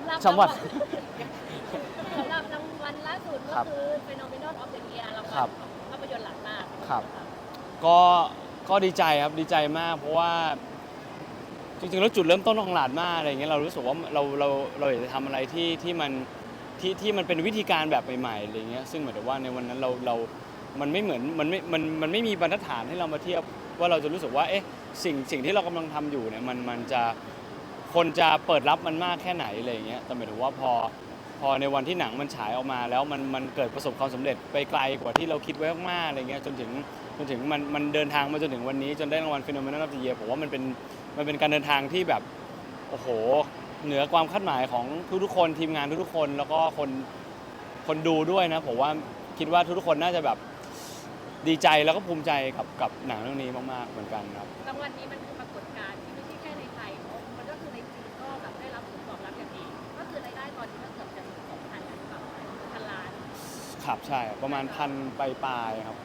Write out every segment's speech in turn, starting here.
ำหรับสำหรับ สำหรับรางวัลล่าสุดคก็รับคือ Phenomenon of the Year รางครัวัลบภาพยนตร์หลังมากครับ ก็ก็ดีใจครับดีใจมาก เพราะว่า จริงๆแล้วจุดเริ่มต้นของหลาดมากอะไรเงี้ยเรารู้สึกว่าเราเราเราอยากจะทำอะไรที่ที่มันที่ที่มันเป็นวิธีการแบบใหม่ๆอะไรเงี้ยซึ่งเหมือนกับว่าในวันนั้นเราเรา มันไม่เหมือนมันไม่มันมันไม่มีบรรทัดฐานให้เรามาเทียบว่าเราจะรู้สึกว่าเอ๊ะสิ่งสิ่งที่เรากำลังทำอยู่เนี่ยมันมันจะ คนจะเปิดรับมันมากแค่ไหนอะไรเงี้ยแต่หมายถึงว่าพอพอในวันที่หนังมันฉายออกมา แล้วมันมันเกิดประสบความสำเร็จไปไกลกว่าที่เราคิดไว้มากๆอะไรเงี้ยจนถึงจนถึงมันมันเดินทางมาจนถึงวันนี้จนได้รางวัลฟิโนเมน of อ h ฟ Year ผมว่ามันเป็นมันเป็นการเดินทางที่แบบโอ้โห เหนือความคาดหมายของทุกๆคนทีมงานทุกๆคน แล้วก็คนคนดูด้วยนะผมว่าคิดว่าทุกๆคนน่าจะแบบดีใจแล้วก็ภูมิใจกับกับหนังเรื่องนี้มากๆเหมือนกันครับรางวัลนี้มันคือปรากฏการณ์ที่ ครับใช่ประมาณพันปลายๆครับ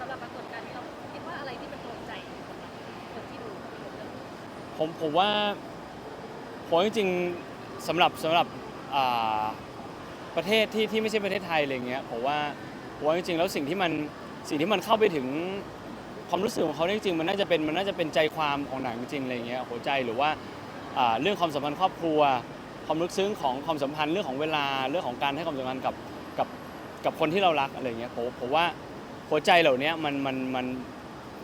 สำหรับปรากฏการณ์นี้เราคิดว่าอะไรที่เป็นโดนใจสำหรับคนที่ดูภาพยนตร์เรื่องนี้ผมผมว่าผมจริงๆสำหรับสำหรับอ่าประเทศที่ที่ไม่ใช่ประเทศไทยอะไรเงี้ยผมว่าผมว่าจริงๆแล้วสิ่งที่มันสิ่งที่มันเข้าไปถึงความรู้สึกของเขาจริงๆมันน่าจะเป็นมันน่าจะเป็นใจความของหนังจริงๆอะไรเงี้ยหัวใจหรือว่าอ่าเรื่องความสัมพันธ์ครอบครัว ความลึกซึ้งของความสัมพันธ์เรื่องของเวลาเรื่องของการให้ความสำคัญกับ กับคนที่เรารักอะไรเงี้ยผมผมว่าหัวใจเหล่านี้มันมันมัน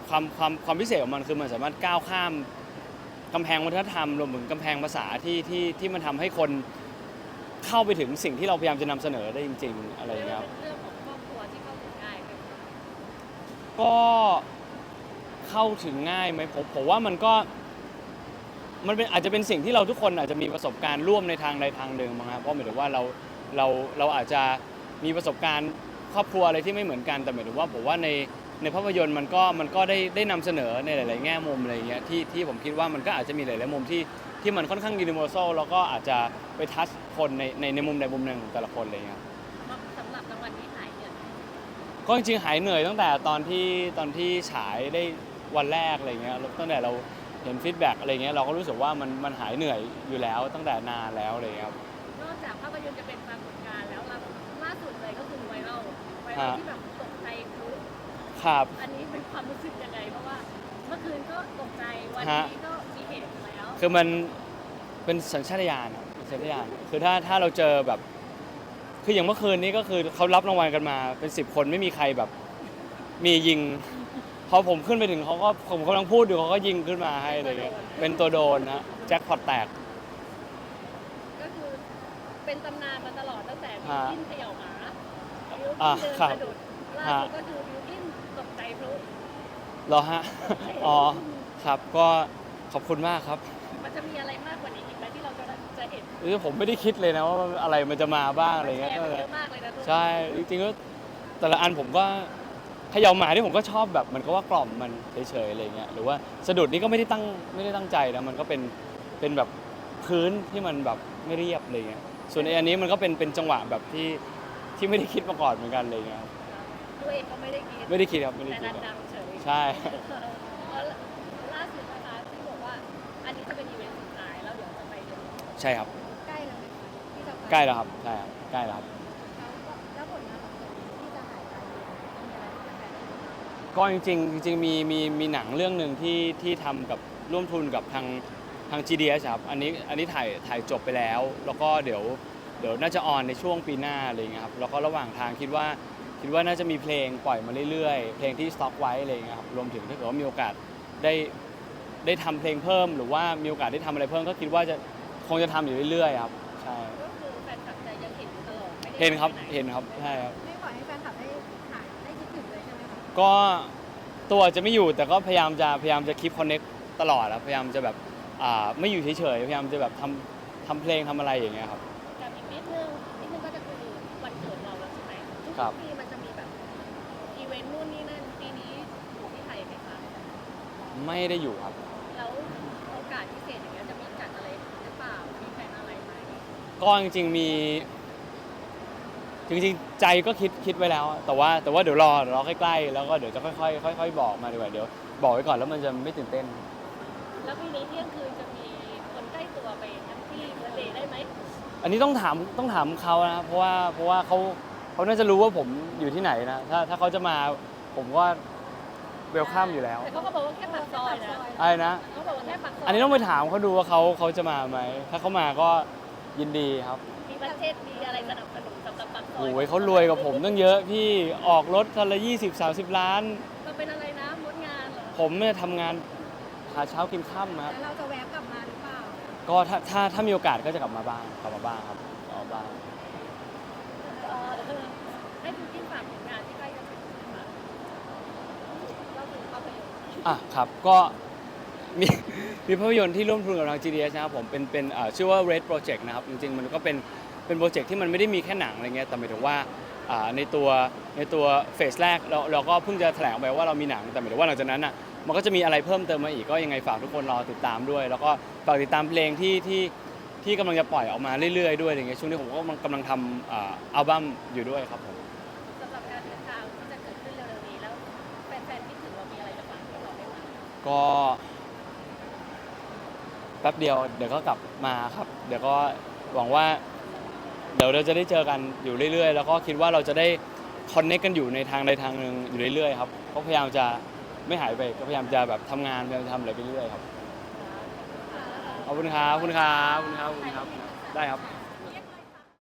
ความความความพิเศษของมันคือมันสามารถก้าวข้ามกำแพงวัฒนธรรมรวมถึงกำแพงภาษาที่ที่ที่มันทำให้คนเข้าไปถึงสิ่งที่เราพยายามจะนำเสนอได้จริง ๆ อะไรเงี้ยครับเรื่องของครอบครัวที่เข้าถึงง่ายก็เข้าถึงง่ายไหมผมผมว่ามันก็มันเป็นอาจจะเป็นสิ่งที่เราทุกคนอาจจะมีประสบการณ์ร่วมในทางใดทางหนึ่งมั้งครับเพราะหมายถึงว่าเราเราเราอาจจะ มีประสบการณ์ครอบครัวอะไรที่ไม่เหมือนกันแต่หมายถึงว่าผมว่าในในภาพยนตร์มันก็มันก็ได้ได้นำเสนอในหลาย ๆ แง่มุมอะไรอย่างเงี้ยที่ที่ผมคิดว่ามันก็อาจจะมีหลาย ๆ มุมที่ที่มันค่อนข้างยูนิเวอร์แซลแล้วก็อาจจะไปทัชคนในในในมุมใดมุมหนึ่งของแต่ละคนอะไรอย่างเงี้ยครับสำหรับรางวัลนี้หายเนี่ยก็จริงๆหายเหนื่อยตั้งแต่ตอนที่ตอนที่ฉายได้วันแรกอะไรเงี้ยแล้วตั้งแต่เราเห็นฟีดแบ็กอะไรเงี้ยเราก็รู้สึกว่ามันมันหายเหนื่อยอยู่แล้วตั้งแต่นานแล้วอะไรเงี้ยครับนอกจากภาพยนตร์จะเป็นปรากฏการณ์แล้วเราล่าสุดเลยก็คือไว รัลไวรัลฮะที่แบบตกใจพลุครับ อันนี้เป็นความรู้สึกยังไงเพราะว่า เมื่อคืนก็ตกใจวันฮะนี้ก็มีเหตุแล้วคือมันเป็นสัญชาตญาณครับสัญชาตญาณคือถ้าถ้าเราเจอแบบ คืออย่างเมื่อคืนนี้ก็คือเขารับรางวัลกันมาเป็นสิบคนไม่มีใครแบบ มียิง พอผมขึ้นไปถึงเขาก็ผมกำลังพูดอยู่เขาก็ยิงขึ้นมาให้อะไรเงี้ยเป็นตัวโดนนะแจ็คพอตแตกก็คือเป็นตำนานมาตลอดตั้งแต่บิวฮะกินเขย่าหมาบิว อ่ากินเดินครับสะดุดล่าฮะสุดก็คือบิวกินตกใจพลุเหรอฮะ อ๋อ ครับ ก็ขอบคุณมากครับมันจะมีอะไรมากกว่านี้อีกไหมที่เราจะจะเห็นคือผมไม่ได้คิดเลยนะว่าอะไรมันจะมาบ้างอะไรแชเงี้ยร์ก็ไปเยอะมากเลยนะทุกใช่ จริงๆก็แต่ละอันผมก็เขย่าหมาที่ผมก็ชอบแบบมันก็ว่ากล่อมมันเฉยๆอะไรเงี้ย หรือว่าสะดุดนี่ก็ไม่ได้ตั้งไม่ได้ตั้งใจนะ มันก็เป็นเป็นแบบพื้นที่มันแบบไม่เรียบอะไรเงี้ย ส่วนไอ้อันนี้มันก็เป็นเป็นจังหวะแบบที่ ที่ไม่ได้คิดมาก่อนเหมือนกันอะไรเงี้ยครับตัวเองก็ไม่ได้คิดไม่ได้คิดครับไม่ได้แต่คิดดันครับ ดังเฉยใช่ เออล่าสุดนะคะที่บอกว่า อันนี้จะเป็นอีเวนต์สุดท้ายแล้วเดี๋ยวจะไปเดี๋ยวใช่ครับ ใกล้แล้วไหมคะที่จะไปใกล้แล้วครับใช่ครับใกล้แล้วครับแล้วผลงานของที่จะหายไปมีอะไรที่จะแฟนได้บ้างก็จริงๆจริงๆมีมีมีหนังเรื่องหนึ่งที่ที่ทำกับร่วมทุนกับทางทาง GDS ครับอันนี้อันนี้ถ่ายถ่ายจบไปแล้ว แล้วก็เดี๋ยว เดี๋ยวน่าจะออนในช่วงปีหน้าอะไรอย่างเงี้ยครับแล้วก็ระหว่างทางคิดว่าคิดว่าน่าจะมีเพลงปล่อยมาเรื่อยๆ เพลงที่สต็อกไว้อะไรอย่างเงี้ยครับรวมถึงถ้าเกิดว่ามีโอกาสได้ได้ทำเพลงเพิ่ม หรือว่ามีโอกาสได้ทำอะไรเพิ่มก็คิดว่าจะคงจะทำอยู่เรื่อยๆครับใช่ก็คือแฟนคลับจะยังเห็นอยู่ตลอดไม่ได้เห็นครับไปไเห็นครับใช่ครับ ไม่ปล่อยให้แฟนคลับได้หายได้คิดถึงเลยใช่ไหมคะก็ตัวจะไม่อยู่แต่ก็พยายามจะพยายามจะคีปคอนเน็กตลอดอะพยายามจะแบบอ่าไม่อยู่เฉยๆพยายามจะแบบทำทำเพลงทำอะไรอย่างเงี้ยครับกับอีก นิดนึงนิดนึงก็จะคือวันเกิดเราแล้วใช่ไหมทุกครับ ปีมันจะมีแบบอีเวนต์นู่นนี่นั่นปีนี้อยู่ที่ไทยไหมคะไม่ได้อยู่ครับ แล้วโอกาสพิเศษอย่างเงี้ยจะมีจัดอะไรหรือเปล่ามีแฟนอะไรไหมก็จริงๆมี จริงๆ ใจก็คิดคิดไว้แล้วอะแต่ว่าแต่ว่าเดี๋ยวรอเดี๋ยวรอใกล้ๆแล้วก็เดี๋ยวจะค่อยๆค่อยๆบอกมาดีกว่าเดี๋ยวบอกไว้ก่อนแล้วมันจะไม่ตื่นเต้น แล้วปีนี้เที่ยงคืนจะมีคนใกล้ตัวไปแฮปปี้เบอร์เดย์ได้ไหม อันนี้ต้องถามต้องถามเขานะเพราะว่าเพราะว่าเขาเขาน่าจะรู้ว่าผมอยู่ที่ไหนนะถ้าถ้าเขาจะมาผมก็เวลคัมอยู่แล้วแต่เขาก็บอกว่าแค่ปากซอยนะอะไรนะเขาบอกว่าแค่ปากซอยอันนี้ต้องไปถามเขาดูว่าเขาเขาจะมาไหมถ้าเขามาก็ยินดีครับมีประเทศมีอะไรสนับสนุนสำหรับปากซอยโอ้ยเขารวยกับผมตั้งเยอะพี่ออกรถคันละ20 30ล้านเราเป็นอะไรนะมดงานเหรอผมเนี่ยทำงานหาเช้ากินค่ำครับแล้วเราจะแวะกลับ ก็ถ้าถ้าถ้ามีโอกาสก็จะกลับมาบ้างกลับมาบ้างครับกลับมาบ้างเอ่อให้คุณกินฝากผลงานที่ใกล้จะถึงนะคะเราถึงภาพยนตร์อะครับก็มีมีภาพยนตร์ที่ร่วมทุนกับทาง GDS นะครับผมเป็นเป็นเอ่อชื่อว่า Red Project นะครับจริงๆมันก็เป็นเป็นโปรเจกต์ที่มันไม่ได้มีแค่หนังอะไรเงี้ยแต่หมายถึงว่าอ่าในตัวในตัวเฟสแรกเราเราก็เพิ่งจะแถลงไปว่าเรามีหนังแต่หมายถึงว่าหลังจากนั้นอะ มันก็จะมีอะไรเพิ่มเติมมาอีกก็ยังไงฝากทุกคนรอติดตามด้วย แล้วก็ฝากติดตามเพลงที่ที่ที่กำลังจะปล่อยออกมาเรื่อยๆด้วยอะไรเงี้ยช่วงนี้ผมก็กำลังกำลังทำอ่าอัลบั้มอยู่ด้วยครับผมสำหรับการเดินทางที่จะเกิดขึ้นเร็วๆนี้แล้วแฟนๆที่ถึงเรามีอะไรจะฝากให้เราไหมคะก็แป๊บเดียวเดี๋ยวก็กลับมาครับ เดี๋ยวก็หวังว่า เดี๋ยวเราจะได้เจอกันอยู่เรื่อยๆ แล้วก็คิดว่าเราจะได้คอนเนคกันอยู่ในทางใดทางหนึ่งอยู่เรื่อยๆครับก็พยายามจะ ไม่หายไปก็พยายามจะแบบทำงานพยายามทำอะไรไปเรื่อยครับขอบคุณครับขอบคุณครับขอบคุณครับขอบคุณครับได้ครับ